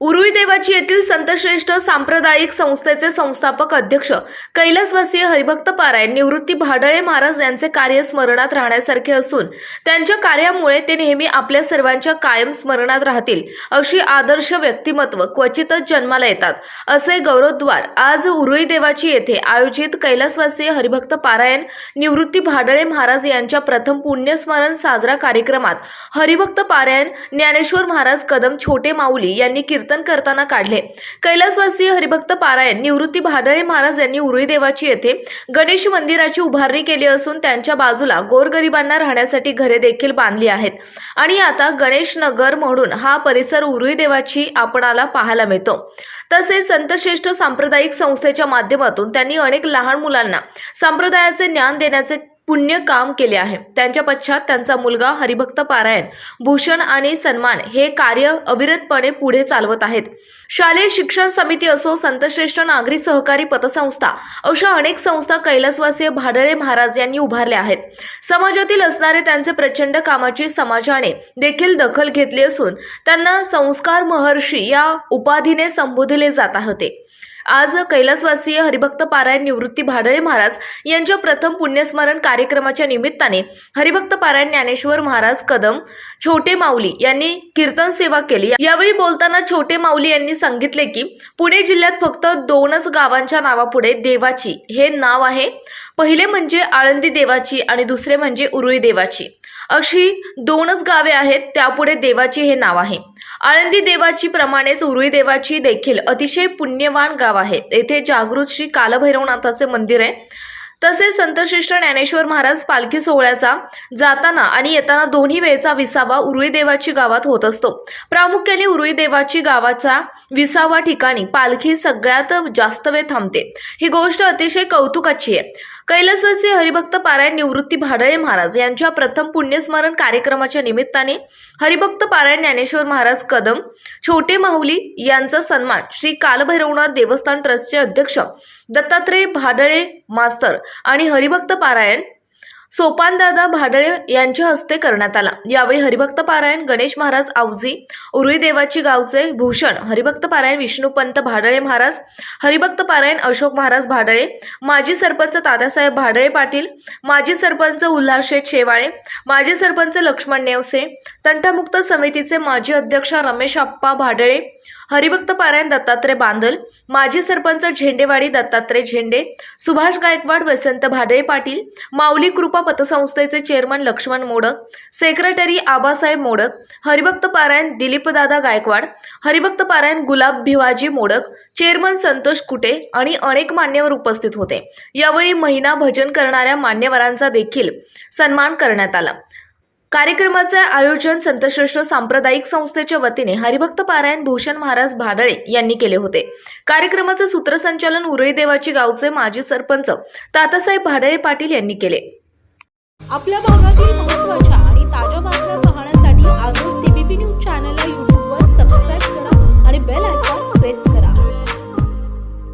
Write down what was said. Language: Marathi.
उरुई देवाची येथील संतश्रेष्ठ सांप्रदायिक संस्थेचे संस्थापक अध्यक्ष कैलासवासीय हरिभक्त पारायण निवृत्ती भाडळे महाराज यांचे कार्य स्मरणात राहण्यासारखे असून त्यांच्या कार्यामुळे ते नेहमी आपल्या सर्वांच्या कायम स्मरणात राहतील अशी आदर्श व्यक्तिमत्व क्वचितच जन्माला येतात असे गौरवद्वार आज उरुई देवाची येथे आयोजित कैलासवासीय हरिभक्त पारायण निवृत्ती भाडळे महाराज यांच्या प्रथम पुण्यस्मरण साजरा कार्यक्रमात हरिभक्त पारायण ज्ञानेश्वर महाराज कदम छोटे माऊली यांनी कीर्तन करताना काढले. कैलासवासीय हरिभक्त पारायण निवृत्ती भाडळे महाराज यांनी उरुई देवाची येथे गणेश मंदिराची उभारणी केली असून त्यांच्या बाजूला गोरगरिबांना राहण्यासाठी घरे देखील बांधली आहेत. आणि आता गणेश नगर म्हणून हा परिसर उरुई देवाची आपणाला पाहायला मिळतो. तसेच संतश्रेष्ठ सांप्रदायिक संस्थेच्या माध्यमातून त्यांनी अनेक लहान मुलांना संप्रदायाचे ज्ञान देण्याचे पुण्य काम केले आहे. त्यांच्या पश्चात त्यांचा मुलगा हरिभक्त पारायण भूषण आणि सन्मान हे कार्य अविरतपणे पुढे चालवत आहेत. शालेय शिक्षण समिती असो संतश्रेष्ठ नागरी सहकारी पतसंस्था अशा अनेक संस्था कैलासवासीय भाडळे महाराज यांनी उभारल्या आहेत. समाजातील असणारे त्यांचे प्रचंड कामाची समाजाने देखील दखल घेतली असून त्यांना संस्कार महर्षी या उपाधीने संबोधले जात होते. आज कैलासवासीय हरिभक्त पारायण निवृत्ती भाडळे महाराज यांच्या प्रथम पुण्यस्मरण कार्यक्रमाच्या निमित्ताने हरिभक्त पारायण ज्ञानेश्वर महाराज कदम छोटे माऊली यांनी कीर्तन सेवा केली. यावेळी बोलताना छोटे माऊली यांनी सांगितले की पुणे जिल्ह्यात फक्त दोनच गावांच्या नावापुढे देवाची हे नाव आहे. पहिले म्हणजे आळंदी देवाची आणि दुसरे म्हणजे उरुळी देवाची. अशी दोनच गावे आहेत त्यापुढे देवाची हे नाव आहे. आळंदी देवाची प्रमाणेच उरुळी देवाची देखील अतिशय पुण्यवान गाव आहे. येथे जागृत श्री कालभैरवनाथाचे मंदिर आहे. तसेच संतश्रेष्ठ ज्ञानेश्वर महाराज पालखी सोहळ्याचा जाताना आणि येताना दोन्ही वेळचा विसावा उरुळी देवाची गावात होत असतो. प्रामुख्याने उरुळी देवाची गावाचा विसावा ठिकाणी पालखी सगळ्यात जास्त वेळ थांबते. ही गोष्ट अतिशय कौतुकाची आहे. कैलासवासी हरिभक्त पारायण निवृत्ती भाडळे महाराज यांच्या प्रथम पुण्यस्मरण कार्यक्रमाच्या निमित्ताने हरिभक्त पारायण ज्ञानेश्वर महाराज कदम छोटे माहुली यांचा सन्मान श्री कालभैरवनाथ देवस्थान ट्रस्टचे अध्यक्ष दत्तात्रय भाडळे मास्तर आणि हरिभक्त पारायण सोपानदादा भाडळे यांच्या हस्ते करण्यात आला. यावेळी हरिभक्त पारायण गणेश महाराज आवजी उरुळी देवाची गावचे भूषण हरिभक्त पारायण विष्णुपंत भाडळे महाराज हरिभक्त पारायण अशोक महाराज भाडळे माजी सरपंच तात्यासाहेब भाडळे पाटील माजी सरपंच उल्हासशेठ शेवाळे माजी सरपंच लक्ष्मण नेवसे तंटामुक्त समितीचे माजी अध्यक्ष रमेश आप्पा भाडळे हरिभक्त पारायण दत्तात्रय बांदल माजी सरपंच झेंडेवाडी दत्तात्रय झेंडे सुभाष गायकवाड वसंत भाडे पाटील माऊली कृपा पतसंस्थेचे चेअरमन लक्ष्मण मोडक सेक्रेटरी आबासाहेब मोडक हरिभक्त पारायण दिलीपदादा गायकवाड हरिभक्त पारायण गुलाब भिवाजी मोडक चेअरमन संतोष कुटे आणि अनेक मान्यवर उपस्थित होते. यावेळी महिना भजन करणाऱ्या मान्यवरांचा देखील सन्मान करण्यात आला. कार्यक्रमाचे आयोजन संतश्रेष्ठ सांप्रदायिक संस्थेच्या वतीने हरिभक्त पारायण भूषण महाराज भादळे यांनी केले होते. कार्यक्रमाचे सूत्रसंचालन उरळी देवाची गावचे माजी सरपंच तातासाहेब भादळे पाटील यांनी केले. आपल्या भागातील